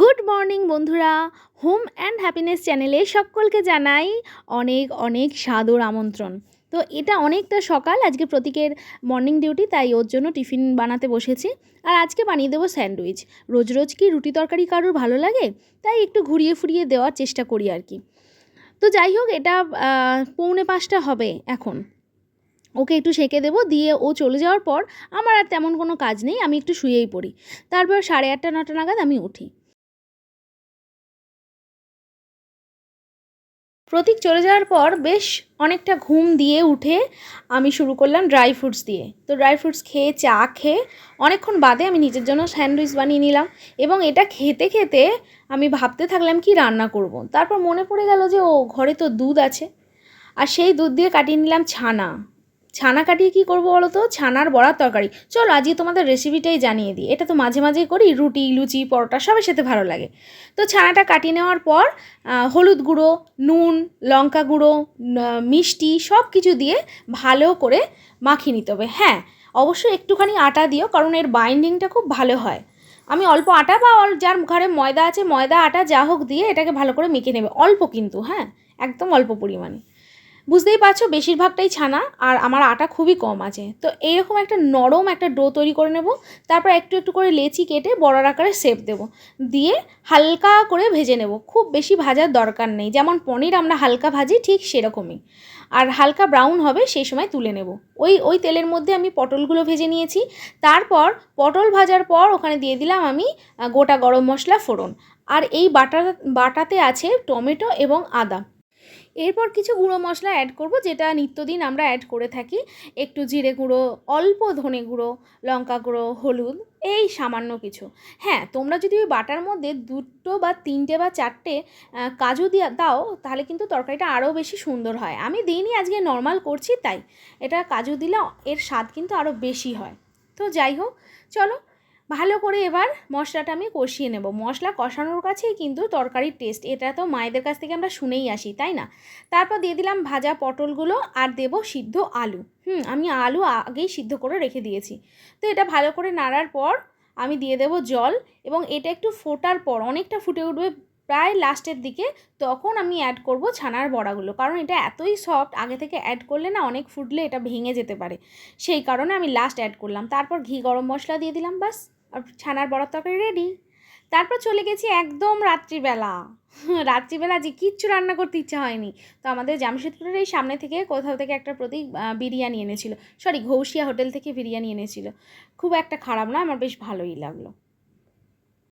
Good morning বন্ধুরা। Home and happiness চ্যানেলে সকলকে জানাই অনেক অনেক সাদর আমন্ত্রণ। তো এটা অনেকটা সকাল, আজকে প্রতীকের মর্নিং ডিউটি তাই ওর জন্য টিফিন বানাতে বসেছি। আর আজকে বানিয়ে দেবো স্যান্ডউইচ। রোজ রোজ কি রুটি তরকারি কারোর ভালো লাগে? তাই একটু ঘুরিয়ে ফুরিয়ে দেওয়ার চেষ্টা করি আর কি। তো যাই হোক, এটা পৌনে পাঁচটা হবে এখন। ওকে একটু সেঁকে দেবো, দিয়ে ও চলে যাওয়ার পর আমার আর তেমন কোনো কাজ নেই, আমি একটু শুয়েই পড়ি। তারপর সাড়ে আটটা, নটা নাগাদ আমি উঠি। প্রতীক চলে যাওয়ার পর বেশ অনেকটা ঘুম দিয়ে উঠে আমি শুরু করলাম ড্রাই ফ্রুটস দিয়ে। তো ড্রাই ফ্রুটস খেয়ে, চা খেয়ে অনেকক্ষণ বাদে আমি নিজের জন্য স্যান্ডউইচ বানিয়ে নিলাম এবং এটা খেতে খেতে আমি ভাবতে থাকলাম কি রান্না করব। তারপর মনে পড়ে গেল যে, ও ঘরে তো দুধ আছে। আর সেই দুধ দিয়ে কাটিয়ে নিলাম ছানা। ছানা কাটিয়ে কি করব বলো তো? ছানার বড়ার তরকারি। চলো, আজকে তোমাদের রেসিপিটাই জানিয়ে দিই। এটা তো মাঝে মাঝেই করি, রুটি, লুচি, পরোটা, সবের সাথে ভালো লাগে। তো ছানাটা কাটিয়ে নেওয়ার পর হলুদ গুঁড়ো, নুন, লঙ্কা গুঁড়ো মিষ্টি সব কিছু দিয়ে ভালো করে মাখিয়ে নিতে হবে। হ্যাঁ অবশ্যই একটুখানি আটা দিও, কারণ এর বাইন্ডিংটা খুব ভালো হয়। আমি অল্প আটা বা যার ঘরে ময়দা আছে, ময়দা, আটা যা হোক দিয়ে এটাকে ভালো করে মেখে নেবে। অল্প কিন্তু হ্যাঁ একদম অল্প পরিমাণে। বুঝতেই পারছ, বেশিরভাগটাই ছানা আর আমার আটা খুবই কম আছে। তো এইরকম একটা নরম একটা ডো তৈরি করে নেব, তারপর একটু একটু করে লেচি কেটে বড়ার আকারে শেপ দেবো। দিয়ে হালকা করে ভেজে নেব, খুব বেশি ভাজার দরকার নেই, যেমন পনির আমরা হালকা ভাজি ঠিক সেরকমই। আর হালকা ব্রাউন হবে সেই সময় তুলে নেব। ওই ওই তেলের মধ্যে আমি পটলগুলো ভেজে নিয়েছি, তারপর পটল ভাজার পর ওখানে দিয়ে দিলাম আমি গোটা গরম মশলা ফোড়ন। আর এই বাটা বাটাতে আছে টমেটো এবং আদা। এরপর কিছু গুঁড়ো মশলা অ্যাড করব, যেটা নিত্যদিন আমরা অ্যাড করে থাকি। একটু জিরে গুঁড়ো, অল্প ধনে গুঁড়ো, লঙ্কা গুঁড়ো, হলুদ, এই সামান্য কিছু। হ্যাঁ তোমরা যদি ওই বাটার মধ্যে দুটো বা তিনটে বা চারটে কাজু দিয়ে, দাও, তাহলে কিন্তু তরকারিটা আরও বেশি সুন্দর হয়। আমি দিইনি, আজকে নর্মাল করছি, তাই। এটা কাজু দিলে এর স্বাদ কিন্তু আরও বেশি হয়। তো যাই হোক, চলো ভালো করে এবার মশলাটা আমি কষিয়ে নেব। মশলা কষানোর কাছেই কিন্তু তরকারির টেস্ট এটা তো মায়েদের কাছ থেকে আমরা শুনেই আসি, তাই না? তারপর দিয়ে দিলাম ভাজা পটলগুলো আর দেব সিদ্ধ আলু। হুম, আমি আলু আগেই সিদ্ধ করে রেখে দিয়েছি। তো এটা ভালো করে নাড়ার পর আমি দিয়ে দেব জল এবং এটা একটু ফোটার পর, অনেকটা ফুটে উঠবে প্রায় লাস্টের দিকে, তখন আমি অ্যাড করব ছানার বড়াগুলো। কারণ এটা এতই সফট আগে থেকে অ্যাড করলে না অনেক ফুটলে এটা ভেঙে যেতে পারে। সেই কারণে আমি লাস্ট অ্যাড করলাম। তারপর ঘি গরম মশলা দিয়ে দিলাম বাস ছানার বড়ার তরকারি রেডি তারপর চলে গেছি একদম রাত্রিবেলা। রাত্রিবেলা যে কিচ্ছু রান্না করতে ইচ্ছা হয়নি। তো আমাদের জামশেদপুরের এই সামনে থেকে কোথাও থেকে একটা প্রতীক বিরিয়ানি এনেছিল। সরি ঘৌষিয়া হোটেল থেকে বিরিয়ানি এনেছিল। খুব একটা খারাপ না, আমার বেশ ভালোই লাগল।